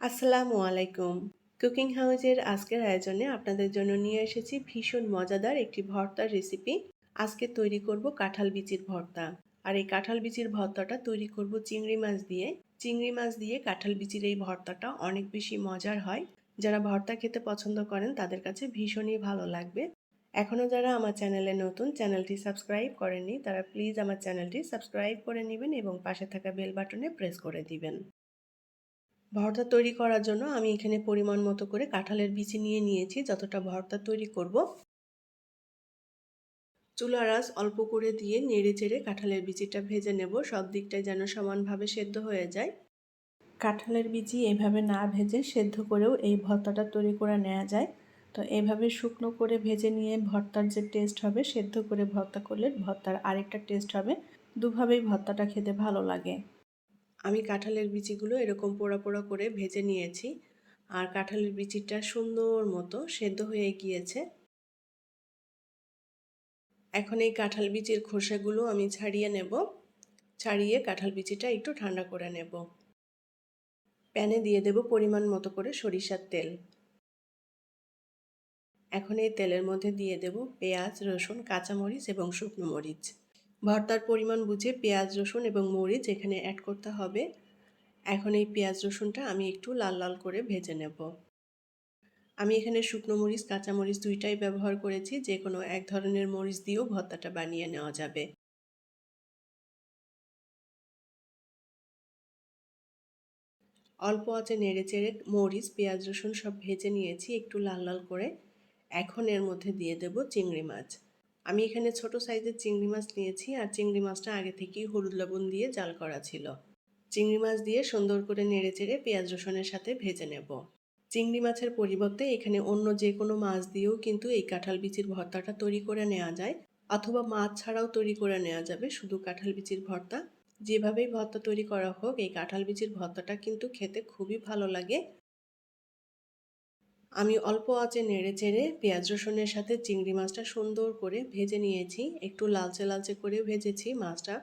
আসসালামু আলাইকুম। কুকিং হাউজের আজকের আয়োজনে আপনাদের জন্য নিয়ে এসেছি ভীষণ মজাদার একটি ভর্তার রেসিপি। আজকে তৈরি করব কাঁঠাল বিচির ভর্তা। আর এই কাঁঠাল বিচির ভর্তাটা তৈরি করব চিংড়ি মাছ দিয়ে। চিংড়ি মাছ দিয়ে কাঁঠাল বিচির এই ভর্তাটা অনেক বেশি মজার হয়। যারা ভর্তা খেতে পছন্দ করেন, তাদের কাছে ভীষণই ভালো লাগবে। এখনও যারা আমার চ্যানেলে নতুন, চ্যানেলটি সাবস্ক্রাইব করেননি, তারা প্লিজ আমার চ্যানেলটি সাবস্ক্রাইব করে নেবেন এবং পাশে থাকা বেল বাটনে প্রেস করে দিবেন। ভর্তা তৈরি করার জন্য আমি এখানে পরিমাণ মতো করে কাঁঠালের বিচি নিয়ে নিয়েছি, যতটা ভর্তা তৈরি করব। চুলার আঁচ অল্প করে দিয়ে নেড়ে চেড়ে কাঁঠালের বিচিটা ভেজে নেব, সব দিকটাই যেন সমানভাবে সেদ্ধ হয়ে যায়। কাঁঠালের বিচি এভাবে না ভেজে সেদ্ধ করেও এই ভর্তাটা তৈরি করে নেওয়া যায়। তো এভাবে শুকনো করে ভেজে নিয়ে ভর্তার যে টেস্ট হবে, সেদ্ধ করে ভর্তা করলে ভর্তার আরেকটা টেস্ট হবে। দুভাবেই ভর্তাটা খেতে ভালো লাগে। আমি কাঁঠালের বিচিগুলো এরকম পোড়া পোড়া করে ভেজে নিয়েছি। আর কাঁঠালের বিচিটা সুন্দর মতো সেদ্ধ হয়ে গিয়েছে। এখন এই কাঁঠাল বিচির খোসাগুলো আমি ছাড়িয়ে নেব। ছাড়িয়ে কাঁঠাল বিচিটা একটু ঠান্ডা করে নেব। প্যানে দিয়ে দেব পরিমাণ মতো করে সরিষার তেল। এখন এই তেলের মধ্যে দিয়ে দেব পেঁয়াজ, রসুন, কাঁচামরিচ এবং শুকনো মরিচ। ভর্তার পরিমাণ বুঝে পেঁয়াজ, রসুন এবং মরিচ এখানে অ্যাড করতে হবে। এখন এই পেঁয়াজ, রসুনটা আমি একটু লাল লাল করে ভেজে নেব। আমি এখানে শুকনো মরিচ কাঁচামরিচ দুইটাই ব্যবহার করেছি, যে কোনো এক ধরনের মরিচ দিয়েও ভর্তাটা বানিয়ে নেওয়া যাবে। অল্প আঁচে নেড়ে চেড়ে মরিচ, পেঁয়াজ, রসুন সব ভেজে নিয়েছি, একটু লাল লাল করে। এখন এর মধ্যে দিয়ে দেব চিংড়ি মাছ। আমি এখানে ছোট সাইজের চিংড়ি মাছ নিয়েছি আর চিংড়ি মাছটা আগে থেকেই হলুদ লবণ দিয়ে জাল করা ছিল। চিংড়ি মাছ দিয়ে সুন্দর করে নেড়ে চেড়ে পেঁয়াজ রসুনের সাথে ভেজে নেব। চিংড়ি মাছের পরিবর্তে এখানে অন্য যে কোনো মাছ দিয়েও কিন্তু এই কাঁঠাল বিচির ভর্তাটা তৈরি করে নেওয়া যায়, অথবা মাছ ছাড়াও তৈরি করে নেওয়া যাবে শুধু কাঁঠাল বিচির ভর্তা। যেভাবেই ভর্তা তৈরি করা হোক, এই কাঁঠাল বিচির ভর্তাটা কিন্তু খেতে খুবই ভালো লাগে। আমি অল্প আঁচে নেড়ে চেড়ে পেঁয়াজ রসুনের সাথে চিংড়ি মাছটা সুন্দর করে ভেজে নিয়েছি। একটু লালচে লালচে করে ভেজেছি মাছটা।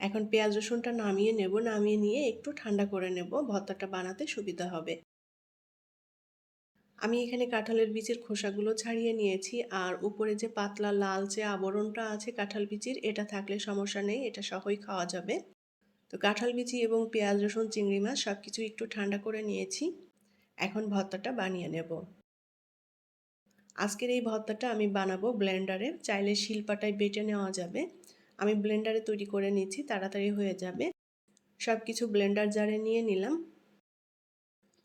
এখন পেঁয়াজ রসুনটা নামিয়ে নেব, নামিয়ে নিয়ে একটু ঠান্ডা করে নেব। ভর্তাটা বানাতে সুবিধা হবে। আমি এখানে কাঁঠালের বীজের খোসাগুলো ছাড়িয়ে নিয়েছি। আর উপরে যে পাতলা লালচে আবরণটা আছে কাঁঠাল বীজের, এটা থাকলে সমস্যা নেই, এটা সহই খাওয়া যাবে। তো কাঁঠাল বিচি এবং পেঁয়াজ রসুন, চিংড়ি মাছ সব কিছু একটু ঠান্ডা করে নিয়েছি। এখন ভর্তাটা বানিয়ে নেব। আজকের এই ভর্তাটা আমি বানাবো ব্লেন্ডারে। চাইলে শিলপাটায় বেটে নেওয়া যাবে। আমি ব্লেন্ডারে তৈরি করে নিচ্ছি তাড়াতাড়ি হয়ে যাবে। সব কিছু ব্লেন্ডার জারে নিয়ে নিলাম।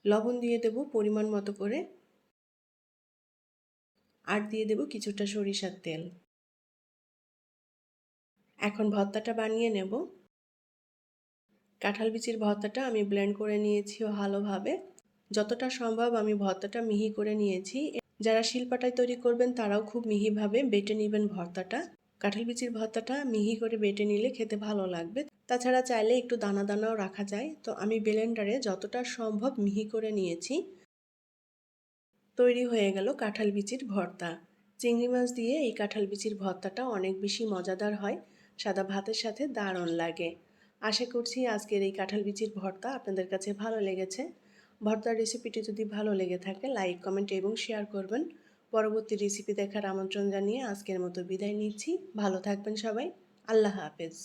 লবণ দিয়ে দেব পরিমাণ মতো করে। আর দিয়ে দেব কিছুটা সরিষার তেল। এখন ভর্তাটা বানিয়ে নেব। কাঁঠাল বিচির ভর্তাটা আমি ব্লেন্ড করে নিয়েছি ভালোভাবে। যতটা সম্ভব আমি ভর্তাটা মিহি করে নিয়েছি। যারা শিলপাটায় তৈরি করবেন, তারাও খুব মিহিভাবে বেটে নেবেন ভর্তাটা। কাঁঠাল বিচির ভর্তাটা মিহি করে বেটে নিলে খেতে ভালো লাগবে। তাছাড়া চাইলে একটু দানা দানাও রাখা যায়। তো আমি ব্লেন্ডারে যতটা সম্ভব মিহি করে নিয়েছি। তৈরি হয়ে গেল কাঁঠাল বিচির ভর্তা। চিংড়ি মাছ দিয়ে এই কাঁঠাল বিচির ভর্তাটা অনেক বেশি মজাদার হয়। সাদা ভাতের সাথে দারুণ লাগে। আশা করছি আজকের এই কাঁঠাল বিচির ভর্তা আপনাদের কাছে ভালো লেগেছে। ভর্তার রেসিপিটি যদি ভালো লেগে থাকে লাইক কমেন্ট এবং শেয়ার করবেন। পরবর্তী রেসিপি দেখার আমন্ত্রণ জানিয়ে আজকের মতো বিদায় নিচ্ছি। ভালো থাকবেন সবাই। আল্লাহ হাফেজ।